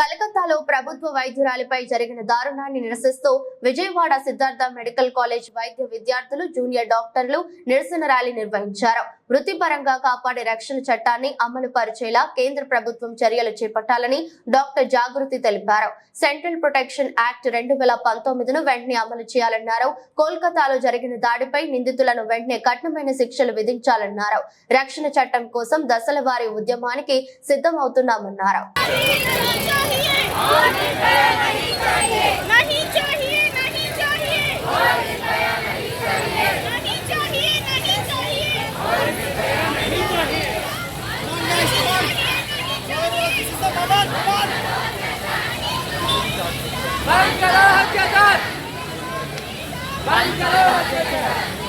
కలకత్తాలో ప్రభుత్వ వైద్యురాలిపై జరిగిన దారుణాన్ని నిరసిస్తూ విజయవాడ సిద్ధార్థ మెడికల్ కాలేజ్ వైద్య విద్యార్థులు జూనియర్ డాక్టర్లు నిరసన ర్యాలీ నిర్వహించారు. వృత్తిపరంగా కాపాడే రక్షణ చట్టాన్ని అమలు పరిచేలా కేంద్ర ప్రభుత్వం చర్యలు చేపట్టాలని డాక్టర్ జాగృతి తెలిపారు. సెంట్రల్ ప్రొటెక్షన్ యాక్ట్ రెండు వేల పంతొమ్మిదిను వెంటనే అమలు చేయాలన్నారు. కోల్కతాలో జరిగిన దాడిపై నిందితులను వెంటనే కఠినమైన శిక్షలు విధించాలన్నారు. రక్షణ చట్టం కోసం దశల వారి ఉద్యమానికి సిద్ధమవుతున్నామన్నారు. Bangkalo Hakikat! Bangkalo Hakikat!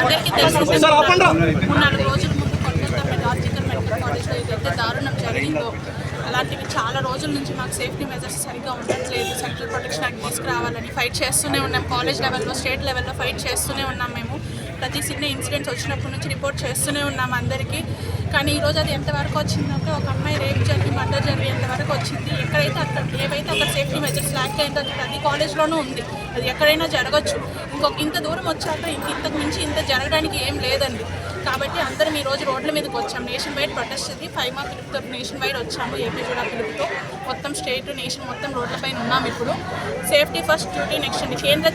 అందరికీ తెలిసిందే నాలుగు రోజుల ముందు కొల్కతా మెడ్ మెడికల్ కాలేజ్లో ఏదైతే దారుణం జరిగిందో అలాంటివి చాలా రోజుల నుంచి మాకు సేఫ్టీ మెజర్స్ సరిగ్గా ఉండట్లేదు. సెంట్రల్ ప్రొటెక్షన్ యాక్ట్ తీసుకురావాలని ఫైట్ చేస్తూనే ఉన్నాం. కాలేజ్ లెవెల్లో స్టేట్ లెవెల్లో ఫైట్ చేస్తూనే ఉన్నాం మేము. ప్రతి చిన్న ఇన్సిడెంట్స్ వచ్చినప్పటి నుంచి రిపోర్ట్ చేస్తూనే ఉన్నాం అందరికీ. కానీ ఈరోజు అది ఎంతవరకు వచ్చిందంటే ఒక అమ్మాయి రేప్ జరిగి మర్డర్ జరిగి వచ్చింది. ఎక్కడైతే అక్కడ ఏవైతే అక్కడ సేఫ్టీ మెజర్స్ ల్యాక్ అయిందో అది ప్రతి కాలేజ్లోనూ ఉంది. అది ఎక్కడైనా జరగచ్చు. ఇంకొక ఇంత దూరం వచ్చాక ఇంక ఇంతకు మించి ఇంత జరగడానికి ఏం లేదండి. కాబట్టి అందరం ఈ రోజు రోడ్ల మీదకి వచ్చాం. నేషన్ వైడ్ ప్రొటెస్ట్ ఇది. ఫైవ్ మా పిలుపుతో నేషన్ వైడ్ వచ్చాము. ఏపీ కూడా పిలుపుతో మొత్తం స్టేట్ నేషన్ మొత్తం రోడ్లపైన ఉన్నాం ఇప్పుడు. సేఫ్టీ ఫస్ట్ డ్యూటీ నెక్స్ట్ అండి. కేంద్ర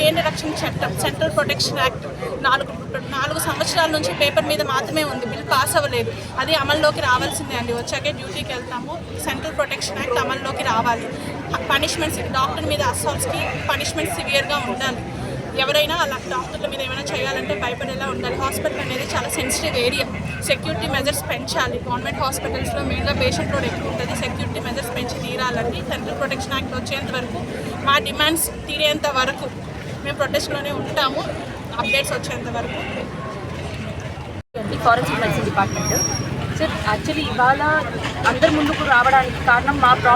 కేంద్ర రక్షణ చట్టం సెంట్రల్ ప్రొటెక్షన్ యాక్ట్ నాలుగు నాలుగు సంవత్సరాల నుంచి పేపర్ మీద మాత్రమే ఉంది. బిల్ పాస్ అవ్వలేదు. అది అమల్లోకి రావాల్సిందే అండి. వచ్చాకే డ్యూటీకి వెళ్తాము. సెంట్రల్ ప్రొటెక్షన్ యాక్ట్ అమల్లోకి రావాలి. పనిష్మెంట్స్ డాక్టర్ మీద అసాల్ట్స్కి పనిష్మెంట్ సివియర్గా ఉండాలి. ఎవరైనా అలా డాక్టర్ల మీద ఏమైనా చేయాలంటే భయపడేలా ఉండాలి. హాస్పిటల్ అనేది చాలా సెన్సిటివ్ ఏరియా. సెక్యూరిటీ మెజర్స్ పెంచాలి. గవర్నమెంట్ హాస్పిటల్స్లో మెయిన్గా పేషెంట్ లోడ్ ఎక్కువ ఉంటుంది. సెక్యూరిటీ మెజర్స్ పెంచి తీరాలని సెంట్రల్ ప్రొటెక్షన్ యాక్ట్ వచ్చేంత వరకు మా డిమాండ్స్ తీరేంత వరకు మేము ప్రొటెస్ట్లోనే ఉంటాము. అప్డేట్స్ వచ్చేంత వరకు. ఈ forensic medicine department sir actually ఇవాళ అందరి ముందుకు రావడానికి కారణం మా ప్రా